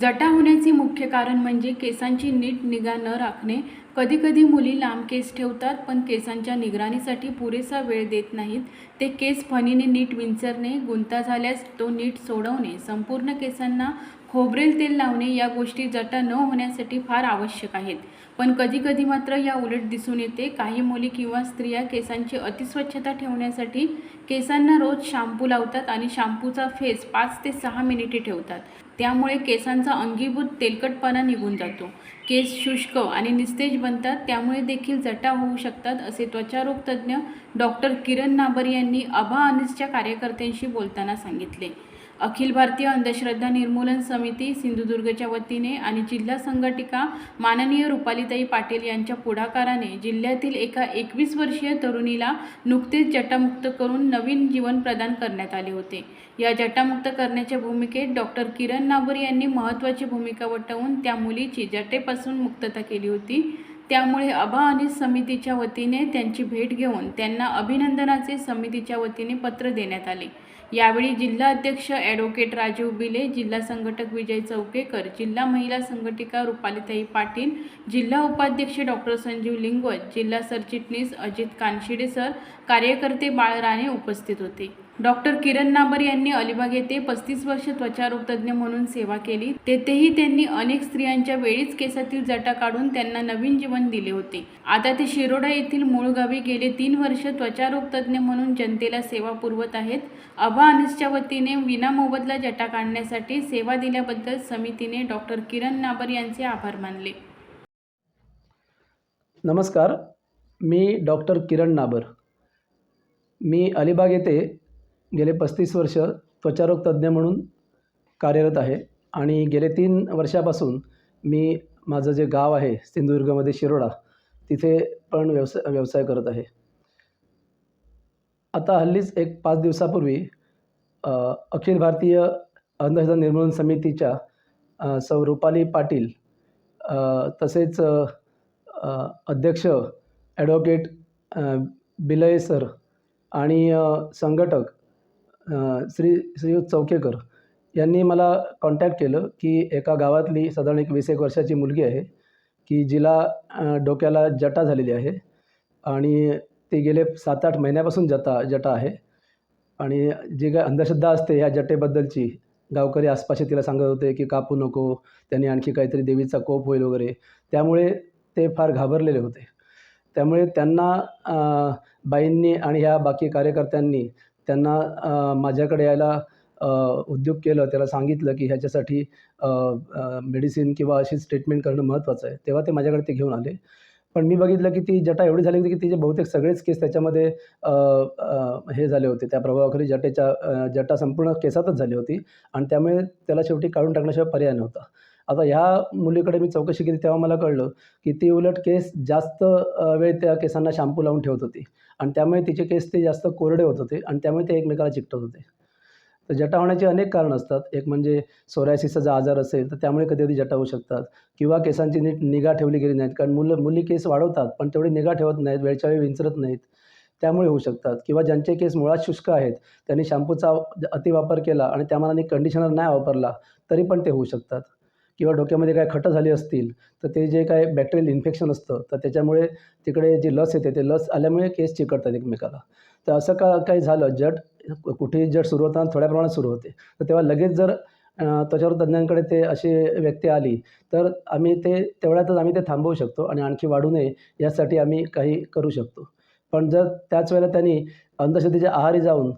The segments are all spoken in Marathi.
जटा होण्याचे मुख्य कारण म्हणजे केसांची नीट निगा न राखणे. कधीकधी मुली लांब केस ठेवतात पण केसांच्या निगराणीसाठी पुरेसा वेळ देत नाहीत. ते केस फणीने नीट विंचरणे गुंता झाल्यास तो नीट सोडवणे संपूर्ण केसांना खोबरेल तेल लावणे या गोष्टी जटा न होण्यासाठी फार आवश्यक आहेत. पण कधीकधी मात्र या उलट दिसून येते. काही मुली किंवा स्त्रिया केसांची अतिस्वच्छता ठेवण्यासाठी केसांना रोज शॅम्पू लावतात आणि शॅम्पूचा फेस पाच ते सहा मिनिटे ठेवतात. त्यामुळे केसांचा अंगीभूत तेलकटपणा निघून जातो. केस शुष्क आणि निस्तेज बनतात त्यामुळे देखील जटा होऊ शकतात असे त्वचारोग तज्ज्ञ डॉक्टर किरण नाबर यांनी अभा अनिसच्या कार्यकर्त्यांशी बोलताना सांगितले. अखिल भारतीय अंधश्रद्धा निर्मूलन समिती सिंधुदुर्गच्या वतीने आणि जिल्हा संघटिका माननीय रुपालीताई पाटील यांच्या पुढाकाराने जिल्ह्यातील एका एकवीस वर्षीय तरुणीला नुकतेच जटामुक्त करून नवीन जीवन प्रदान करण्यात आले होते. या जटामुक्त करण्याच्या भूमिकेत डॉक्टर किरण नाबर यांनी महत्त्वाची भूमिका वटवून त्या मुलीची जटेपासून मुक्तता केली होती. त्यामुळे अभा अनिस समितीच्या वतीने त्यांची भेट घेऊन त्यांना अभिनंदनाचे समितीच्या वतीने पत्र देण्यात आले. यावेळी जिल्हा अध्यक्ष ॲडव्होकेट राजीव बिले जिल्हा संघटक विजय चौकेकर जिल्हा महिला संघटिका रुपालीताई पाटील जिल्हा उपाध्यक्ष डॉक्टर संजीव लिंगवत जिल्हा सरचिटणीस अजित कानशिडे सर कार्यकर्ते बाळ राणे उपस्थित होते. डॉक्टर किरण नाबर यांनी अलिबाग येथे पस्तीस वर्ष त्वचारोग तज्ज्ञ म्हणून सेवा केली. तेथेही त्यांनी अनेक स्त्रियांच्या वेळीच केसातील जटा काढून त्यांना नवीन जीवन दिले होते. आता ते शिरोडा येथील मूळ गावी गेले तीन वर्ष त्वचारोग तज्ज्ञ म्हणून जनतेला सेवा पुरवत आहेत. अभा अनिसच्या वतीने विनामोबदला जटा काढण्यासाठी सेवा दिल्याबद्दल समितीने डॉक्टर किरण नाबर यांचे आभार मानले. नमस्कार. मी डॉक्टर किरण नाबर. मी अलिबाग येथे गेले पस्तीस वर्ष त्वचारोग तज्ज्ञ म्हणून कार्यरत आहे. आणि गेले तीन वर्षापासून मी माझं जे गाव आहे सिंधुदुर्गमध्ये शिरोडा तिथे पण व्यवसाय व्यवसाय करत आहे. आता हल्लीच एक पाच दिवसापूर्वी अखिल भारतीय अंधश्रद्धा निर्मूलन समितीच्या सौ रुपाली पाटील तसेच अध्यक्ष ॲडव्होकेट बिलय सर आणि संघटक श्री श्रीयुत चौकेकर यांनी मला कॉन्टॅक्ट केलं की एका गावातली साधारण एक वीस एक वर्षाची मुलगी आहे की जिला डोक्याला जटा झालेली आहे आणि ती गेले सात आठ महिन्यापासून जटा जटा आहे आणि जी काय अंधश्रद्धा असते ह्या जटेबद्दलची गावकरी आसपासचे तिला सांगत होते की कापू नको त्याने आणखी काहीतरी देवीचा कोप होईल वगैरे त्यामुळे ते फार घाबरलेले होते. त्यामुळे त्यांना बाईंनी आणि ह्या बाकी कार्यकर्त्यांनी त्यांना माझ्याकडे यायला उद्योग केलं त्याला सांगितलं की ह्याच्यासाठी मेडिसिन किंवा अशीच ट्रीटमेंट करणं महत्त्वाचं आहे. तेव्हा ते माझ्याकडे ते घेऊन आले. पण मी बघितलं की ती जटा एवढी झाली होती की तिचे बहुतेक सगळेच केस त्याच्यामध्ये हे झाले होते. त्या प्रभावाखाली जटेच्या जटा संपूर्ण केसातच झाली होती. आणि त्यामुळे त्याला शेवटी काढून टाकण्याशिवाय पर्याय नव्हता. आता ह्या मुलीकडे मी चौकशी केली तेव्हा मला कळलं की ती उलट केस जास्त वेळ त्या केसांना शॅम्पू लावून ठेवत होती. आणि त्यामुळे तिचे केस ते जास्त कोरडे होत होते आणि त्यामुळे ते एकमेकाला चिकटत होते. तर जटा होण्याची अनेक कारणं असतात. एक म्हणजे सोरायसिसचा जर आजार असेल तर त्यामुळे कधी कधी जटा होऊ शकतात. किंवा केसांची नीट निगा ठेवली गेली नाहीत. कारण मुलं मुली केस वाढवतात पण तेवढी निगा ठेवत नाहीत वेळच्या वेळी विंचरत नाहीत. त्यामुळे होऊ शकतात. किंवा ज्यांचे केस मुळात शुष्क आहेत त्यांनी शॅम्पूचा अतिवापर केला आणि त्यामानाने कंडिशनर नाही वापरला तरी पण ते होऊ शकतात. किंवा डोक्यामध्ये काय खटं झाली असतील तर ते जे काय बॅक्टेरियल इन्फेक्शन असतं तर त्याच्यामुळे तिकडे जी लस येते ते लस आल्यामुळे केस चिकटतात एकमेकाला. तर असं का काही झालं जट कुठेही जट सुरू होताना थोड्या प्रमाणात सुरू होते. तर तेव्हा लगेच जर त्वचावर तज्ज्ञांकडे ते अशी व्यक्ती आली तर आम्ही ते तेवढ्यातच आम्ही ते थांबवू शकतो आणि आणखी वाढू नये यासाठी आम्ही काही करू शकतो. पण जर त्याच वेळेला त्यांनी अंधश्रद्धेच्या आहारी जाऊन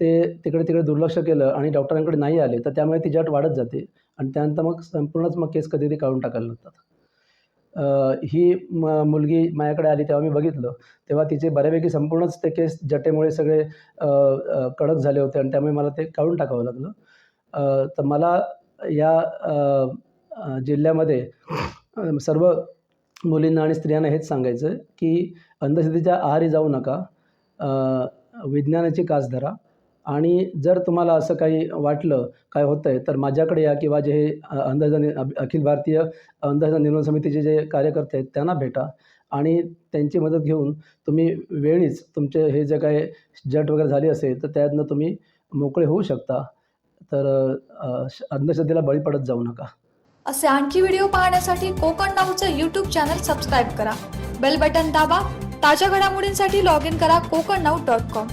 ते तिकडे तिकडे दुर्लक्ष केलं आणि डॉक्टरांकडे नाही आले तर त्यामुळे ती जट वाढत जाते. आणि त्यानंतर मग संपूर्णच मग केस कधी ते काढून टाकायला लागतात. ही म मुलगी माझ्याकडे आली तेव्हा मी बघितलं. तेव्हा तिचे बऱ्यापैकी संपूर्णच ते केस जटेमुळे सगळे कडक झाले होते आणि त्यामुळे मला ते काढून टाकावं लागलं. तर मला या जिल्ह्यामध्ये सर्व मुलींना आणि स्त्रियांना हेच सांगायचं की अंधश्रद्धेच्या आहारी जाऊ नका. विज्ञानाची कास धरा. आणि जर तुम्हाला असं काही वाटलं काय होतं आहे तर माझ्याकडे या किंवा जे हे अ, अखिल भारतीय अंधजन निर्माण समितीचे जे कार्यकर्ते आहेत त्यांना भेटा आणि त्यांची मदत घेऊन तुम्ही वेळीच तुमचे हे जे काही जट वगैरे झाली असेल तर त्यातनं तुम्ही मोकळे होऊ शकता. तर श- अंधश्रद्धेला बळी पडत जाऊ नका. असे आणखी व्हिडिओ पाहण्यासाठी कोकण नाऊचं यूट्यूब चॅनल सबस्क्राईब करा. बेल बटन दाबा ताज्या घडामोडींसाठी लॉग इन करा कोकण नाऊ डॉट कॉम